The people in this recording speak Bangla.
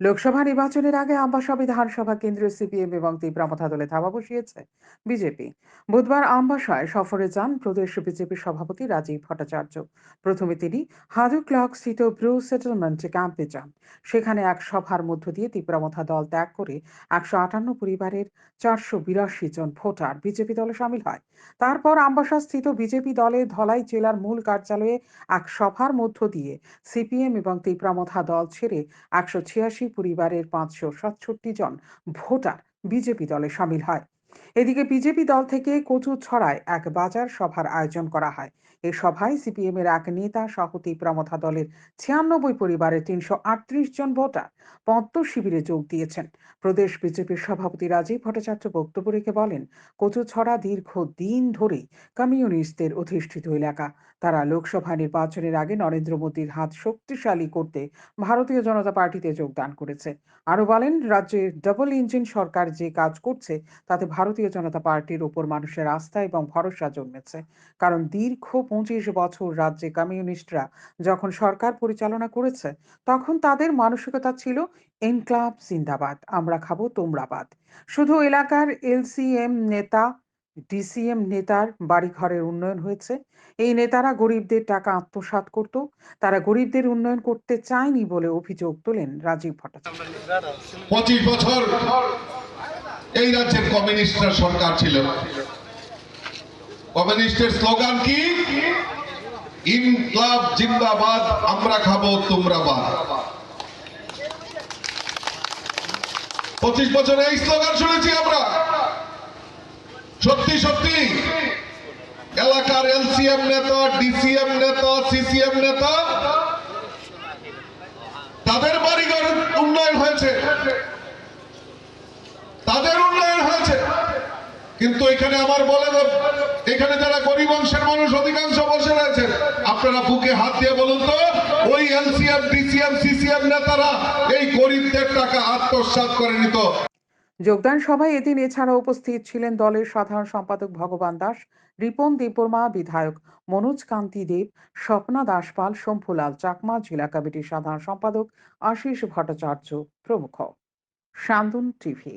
লোকসভা নির্বাচনের আগে আমবাসা বিধানসভা কেন্দ্রীয় সিপিএম এবং তীব্রামথা দলে ধাবা বসিয়েছে বিজেপি। বুধবার আমবাসায় সফরে যান প্রদেশ বিজেপি সভাপতি রাজীব ভট্টাচার্য। প্রথমে তিনি হাজু ক্লক স্থিত ব্রু সেটেলমেন্ট ক্যাম্পে যান। সেখানে এক সভার মধ্য দিয়ে তীব্রামথা দল ত্যাগ করে একশো আটান্ন পরিবারের চারশো বিরাশি জন ভোটার বিজেপি দলে সামিল হয়। তারপর আমবাসা স্থিত বিজেপি দলের ধলাই জেলার মূল কার্যালয়ে এক সভার মধ্য দিয়ে সিপিএম এবং তীব্রামথা দল ছেড়ে একশো ছিয়াশি পরিবারের পাঁচশো সাতষট্টি জন ভোটার বিজেপি দলে সামিল হয়। এদিকে বিজেপি দল থেকে কচু ছড়ায় এক বাজার সভার আয়োজন করা হয়। এই সভায় সিপিএম এর এক নেতা সহ তীব্রামথা দলের ছিয়ানব্বই পরিবারের তিনশো আটত্রিশ জন ভোটার পদ্ম শিবিরে যোগ দিয়েছেন। প্রদেশ বিজেপির সভাপতি রাজীব ভট্টাচার্য বক্তব্য রেখে বলেন কচুছড়া দীর্ঘ দিন ধরেই কমিউনিস্টদের অধিষ্ঠিত এলাকা। তারা লোকসভা নির্বাচনের আগে নরেন্দ্র মোদীর হাত শক্তিশালী করতে ভারতীয় জনতা পার্টিতে যোগদান করেছে। আরও বলেন, রাজ্যে ডাবল ইঞ্জিন সরকার যে কাজ করছে, তাতে ভারতীয় জনতা পার্টির উপর মানুষের আস্থা এবং ভরসা জন্মেছে। কারণ দীর্ঘ পঁচিশ বছর রাজ্যে কমিউনিস্টরা যখন সরকার পরিচালনা করেছে, তখন তাদের মানসিকতা ছিল এনক্লাব জিন্দাবাদ, আমরা খাব তোমরা বাদ। শুধু এলাকার এলসিএম নেতা, ডিসিএম নেতার বাড়িঘরের উন্নয়ন হয়েছে। এই নেতারা গরিবদের টাকা আত্মসাৎ করত, তারা গরিবদের উন্নয়ন করতে চায়নি বলে অভিযোগ তোলেন রাজীব ভট্টাচার্য। পঁচিশ বছর এই রাজ্যের কমিউনিস্টরা সরকার ছিল। কমিউনিস্টের স্লোগান কি? ইনকলাব জিন্দাবাদ, আমরা খাব তোমরা বাদ। পঁচিশ বছরে এই স্লোগান শুনেছি আমরা। সত্যি সত্যি। এলাকার এলসিএম নেতা, ডিসিএম নেতা, সিসিএম নেতা, তাদের বাড়িঘর উন্নয়ন হয়েছে তাদের উন্নয়ন হয়েছে কিন্তু এখানে আমার বলে এখানে যারা গরিব অংশের মানুষ অধিকাংশ বসে রয়েছে আপনারা বুকে হাত দিয়ে বলুন তো, ওই এলসিএম ডিসিএম সিসিএম নেতারা এই গরিবদের টাকা আত্মসাৎ করে নিত। যোগদান সভায় এদিন এছাড়া উপস্থিত ছিলেন দলের সাধারণ সম্পাদক ভগবান দাস, রিপন দেববর্মা, বিধায়ক মনোজ কান্তি দেব, স্বপ্না দাসপাল, শম্ভুলাল চাকমা, জেলা কমিটির সাধারণ সম্পাদক আশিস ভট্টাচার্য প্রমুখ। শান্তন টিভি।